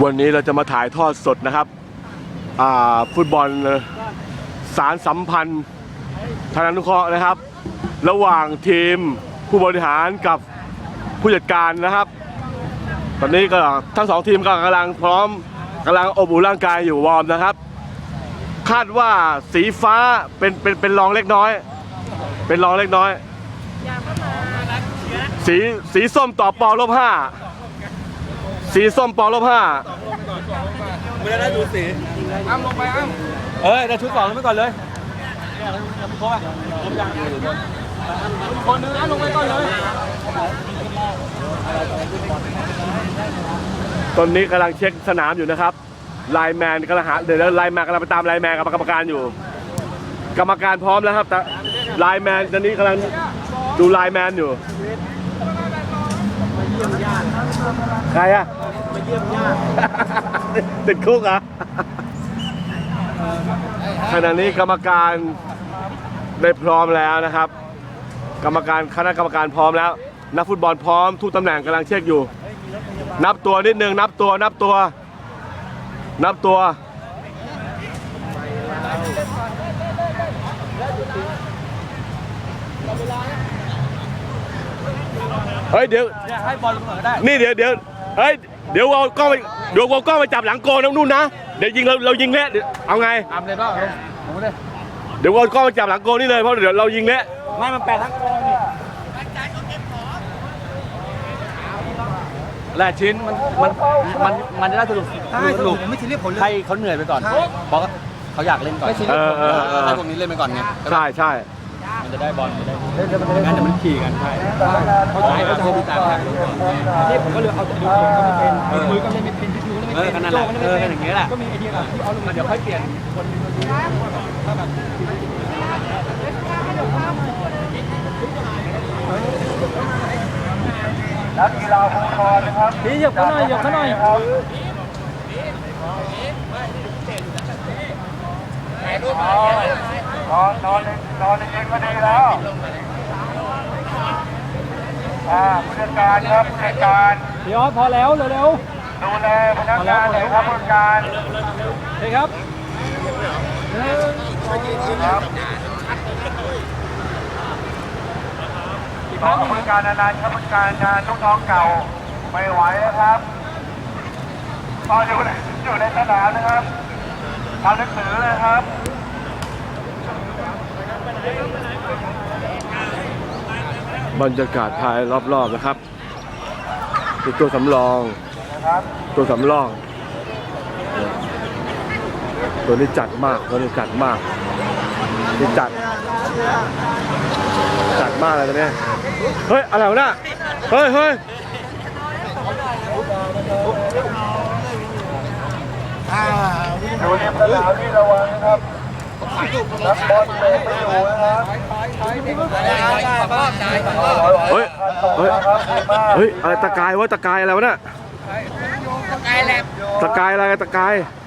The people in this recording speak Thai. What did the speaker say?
วันนี้เราจะมาถ่ายทอดสดนะครับฟุตบอลสารสัมพันธ์ธนานุเคราะห์นะครับ ระหว่างทีมผู้บริหารกับผู้จัดการนะครับ ตอนนี้ก็ทั้งสองทีมก็กำลังพร้อมกำลังอบอุ่นร่างกายอยู่วอร์มนะครับ คาดว่าสีฟ้าเป็นเป็นเป็นรองเล็กน้อย เป็นรองเล็กน้อย สีสีส้มต่อปอลบห้า สีส้มปอลบห้าไม่ได้ดูสีอ้ำลงไปอ้ำเอ้ยได้ชุดสองลงไปก่อนเลยครบอะครบยังคนนึงอ้ำลงไปก่อนเลยตอนนี้กำลังเช็คสนามอยู่นะครับไลน์แมนกำลังหาเดี๋ยวไลน์แมนกำลังไปตามไลน์แมนกับกรรมการอยู่ กรรมการพร้อมแล้วครับแต่ไลน์แมนตอนนี้กำลังดูไลน์แมนอยู่ ใครอะมาเยี่ยมญาติติดคุกเหรอะขณะนี้กรรมการได้พร้อมแล้วนะครับ กรรมการคณะกรรมการพร้อมแล้ว นักฟุตบอลพร้อมทุกตำแหน่งกำลังเช็คอยู่ นับตัวนิดนึงนับตัวนับตัว นับตัวเฮ้ย เดี๋ยวเนี่ยให้บอลลงก่อนก็ได้ นี่เดี๋ยวเดี๋ยวเฮ้ยเดี๋ยวเอากล้องไปเดี๋ยวเอากล้องไปจับหลังโกนนู่นนะเดี๋ยวยิงเราเรายิงเละเดี๋ยวเอาไงอ้ำเลยก็ลงลงเลยเดี๋ยวเอากล้องไปจับหลังโกนนี่เลยเพราะเดี๋ยวเรายิงเละไม่มันแปดทั้งกองนี่แหละชิ้นมันมันมันมันจะได้สรุปสรุปไม่ซีเรียสผลเลยให้เขาเหนื่อยไปก่อนบอกว่าเขาอยากเล่นก่อนเออเออเออให้พวกนี้เล่นไปก่อนไงใช่ใช่ มันจะได้บอลจะได้งั้นเดี๋ยวมันขี่กันใช่เข้าใจเข้าใจที่ตามทางรู้ก่อนนี่ผมก็เลยเอาแต่ดูเองก็ไม่เป็นมือก็ไม่เป็นพิจูก็ไม่เออเป็นขนาดแหละเอออย่างเงี้ยแหละก็มีไอเดียแบบที่เอาลงมาเดี๋ยวค่อยเปลี่ยนคนถ้าแบบนี่เหยียบเขาหน่อยหยบเขาหน่อย นอนนอนนอนเย็นก็ดีแล้ว อ่าผู้จัดการครับผู้จัดการเดี๋ยวพอแล้วเร็วดูแลพนักงานหน่อยครับผู้จัดการๆโอเคครับครับขอผู้จัดการนานๆครับผู้จัดการงานลูกน้องเก่าไม่ไหวแล้วครับตอนอยู่ในอยู่ในสนามนะครับทำหนังสือเลยครับ บรรยากาศภายรอบๆนะครับคือตัวสำรอง ตัวสำรอง ตัวนี้จัดมาก ตัวนี้จัดมากนี่จัด จัดมากเลยตัวนี้เฮ้ย อะไรวะน่ะเฮ้ยเฮ้ยอยู่ริมสนามที่ระวังนะครับ นักบอลเตะไม่อยู่นะครับเฮ้ย เฮ้ย เฮ้ย อะไรตะกายวะตะกายอะไรวะน่ะตะกายแลบตะกายอะไรตะกายค